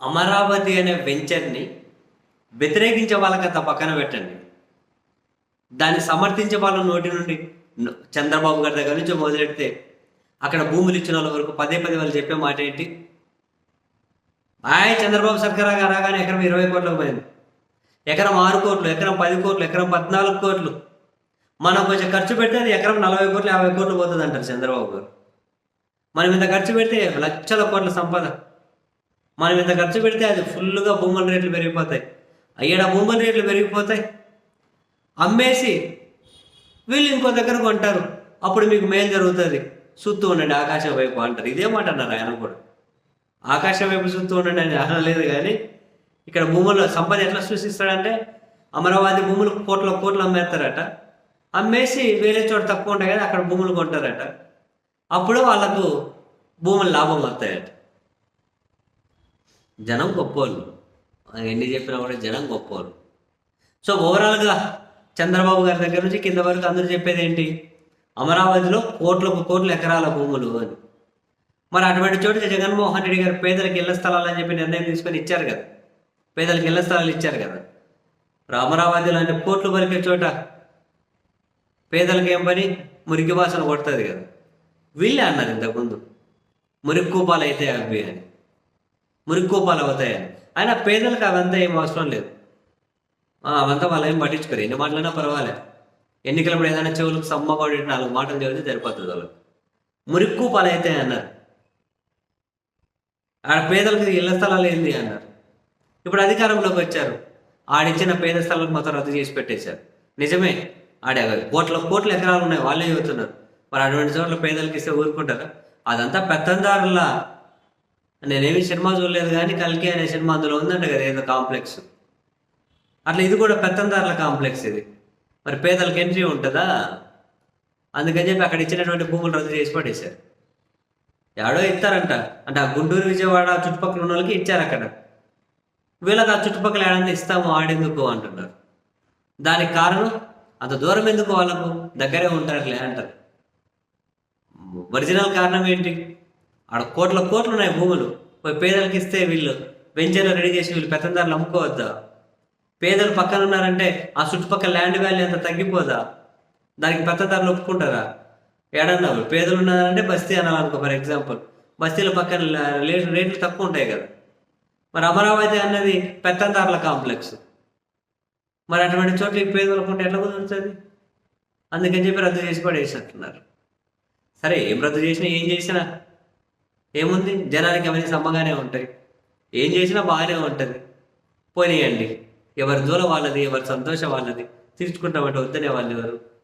అమరావతి అనే వెంచర్ని వ్యతిరేకించే వాళ్ళకంత పక్కన పెట్టండి. దాన్ని సమర్థించే వాళ్ళ నోటి నుండి చంద్రబాబు గారి దగ్గర నుంచి మొదలెడితే అక్కడ భూములు ఇచ్చిన వాళ్ళ వరకు పదే పదే వాళ్ళు చెప్పే మాట ఏంటి? ఆయ్ చంద్రబాబు సర్కార్ రాగానే ఎకరం ఇరవై కోట్లకు పోయింది. ఎకరం ఆరు కోట్లు ఎకరం పది కోట్లు ఎకరం పద్నాలుగు కోట్లు. మనం కొంచెం ఖర్చు పెడితే అది ఎకరం నలభై కోట్లు యాభై కోట్లు పోతుంది అంటారు చంద్రబాబు గారు. మనం ఇంత ఖర్చు పెడితే లక్షల కోట్ల సంపద. మనం ఇంత ఖర్చు పెడితే అది ఫుల్గా భూముల రేట్లు పెరిగిపోతాయి. అయ్యాడ భూముల రేట్లు పెరిగిపోతాయి. అమ్మేసి వీళ్ళు ఇంకో దగ్గర కొంటారు. అప్పుడు మీకు మేలు జరుగుతుంది. చూస్తూ ఉండండి ఆకాశం వైపు అంటారు. ఇదే మాట అన్నారు ఆయన కూడా. ఆకాశం వైపు చూస్తూ ఉండండి అని అనలేదు కానీ ఇక్కడ భూములు సంపద ఎట్లా సృష్టిస్తాడంటే అమరావతి భూములు కోట్ల కోట్లు అమ్మేస్తారట. అమ్మేసి వేరే చోట తక్కువ ఉంటాయి కదా అక్కడ భూములు కొంటారట. అప్పుడు వాళ్ళకు భూములు లాభం వస్తాయట. జనం గొప్పోళ్ళు ఎన్ని చెప్పినా కూడా జనం గొప్పోళ్ళు సో ఓవరాల్గా చంద్రబాబు గారి దగ్గర నుంచి కింద వరకు అందరూ చెప్పేది ఏంటి? అమరావతిలో కోట్లకు కోట్ల ఎకరాల భూములు అని. మరి అటువంటి చోట జగన్మోహన్ రెడ్డి గారు పేదలకు ఇళ్ళ స్థలాలు అని చెప్పి నిర్ణయం తీసుకొని ఇచ్చారు కదా. పేదలకు ఇళ్ళ స్థలాలు ఇచ్చారు కదా. మరి అమరావతిలో అంటే కోట్లు పలికే చోట పేదలకు ఏం పని? మురికి వాసన కొడుతుంది కదా. వీళ్ళే అన్నారు ఇంతకుముందు. మురికి కూపాలు అయితే అవి అని. మురికి అవుతాయని అయినా పేదలకు అవంతా ఏం అవసరం లేదు. అవంతా వాళ్ళు ఏం పట్టించుకోరు. ఎన్ని మాటలైనా పర్వాలేదు ఎన్నికలప్పుడు ఏదైనా చెవులకు సమ్మబడి నాలుగు మాటలు చదివితే సరిపోతుంది వాళ్ళు మురిక్కు కూపాలు అన్నారు. ఆడ పేదలకు ఇళ్ళ స్థలాలు ఏంది అన్నారు. ఇప్పుడు అధికారంలోకి వచ్చారు. ఆడిచ్చిన పేద స్థలాలకు మొత్తం రద్దు చేసి పెట్టేశారు. నిజమే. ఆడే కోట్ల కోట్ల ఎకరాలు ఉన్నాయి. వాళ్ళే చదువుతున్నారు మరి అటువంటి చోట్ల పేదలకు ఇస్తే ఊరుకుంటారా? అదంతా పెత్తందారుల నేనేమి సినిమా చూడలేదు కానీ కల్కి అనే సినిమా అందులో ఉందంట కదా ఏదో కాంప్లెక్స్. అట్లా ఇది కూడా పెత్తందారుల కాంప్లెక్స్ ఇది. మరి పేదలకు ఎంట్రీ ఉంటుందా? అందుకని చెప్పి అక్కడ ఇచ్చినటువంటి భూములు రద్దు చేసి పడేశారు. ఎవడో ఇస్తారంట. అంటే ఆ గుంటూరు విజయవాడ చుట్టుపక్కల ఉన్న వాళ్ళకి ఇచ్చారు అక్కడ. వీళ్ళకి ఆ చుట్టుపక్కల ఏడన్నా ఇస్తాము ఆడేందుకు అంటున్నారు. దానికి కారణం? అంత దూరం ఎందుకు వాళ్ళకు? దగ్గరే ఉంటారులే అంటారు. ఒరిజినల్ కారణం ఏంటి? ఆడ కోట్ల కోట్లు ఉన్నాయి భూములు. పోయి పేదలకు ఇస్తే వీళ్ళు వెంచర్లు రెడీ చేసి వీళ్ళు పెత్తందారులు అమ్ముకోవద్దా? పేదలు పక్కన ఉన్నారంటే ఆ చుట్టుపక్కల ల్యాండ్ వాల్యూ అంత తగ్గిపోదా? దానికి పెత్తదారులు ఒప్పుకుంటారా? ఏడన్నా పేదలు ఉన్నారంటే బస్తీ అనాలనుకో ఫర్ ఎగ్జాంపుల్. బస్తీల పక్కన రేట్లు రేట్లు తక్కువ ఉంటాయి కదా. మరి అమరావతి అన్నది పెత్తందారుల కాంప్లెక్స్. మరి అటువంటి చోట్ల ఈ పేదలకు ఉంటే ఎట్లా కుదురుతుంది? అందుకని చెప్పి రద్దు చేసి పడేసినట్టున్నారు. సరే ఏం రద్దు చేసినా ఏం చేసినా ఏముంది? జనానికి అవన్నీ సమ్మగానే ఉంటాయి ఏం చేసినా బాగానే ఉంటుంది. పోనీయండి. ఎవరి దూరం వాళ్ళది ఎవరి సంతోషం వాళ్ళది. తీర్చుకుంటామంటే వద్దనే వాళ్ళు ఎవరు?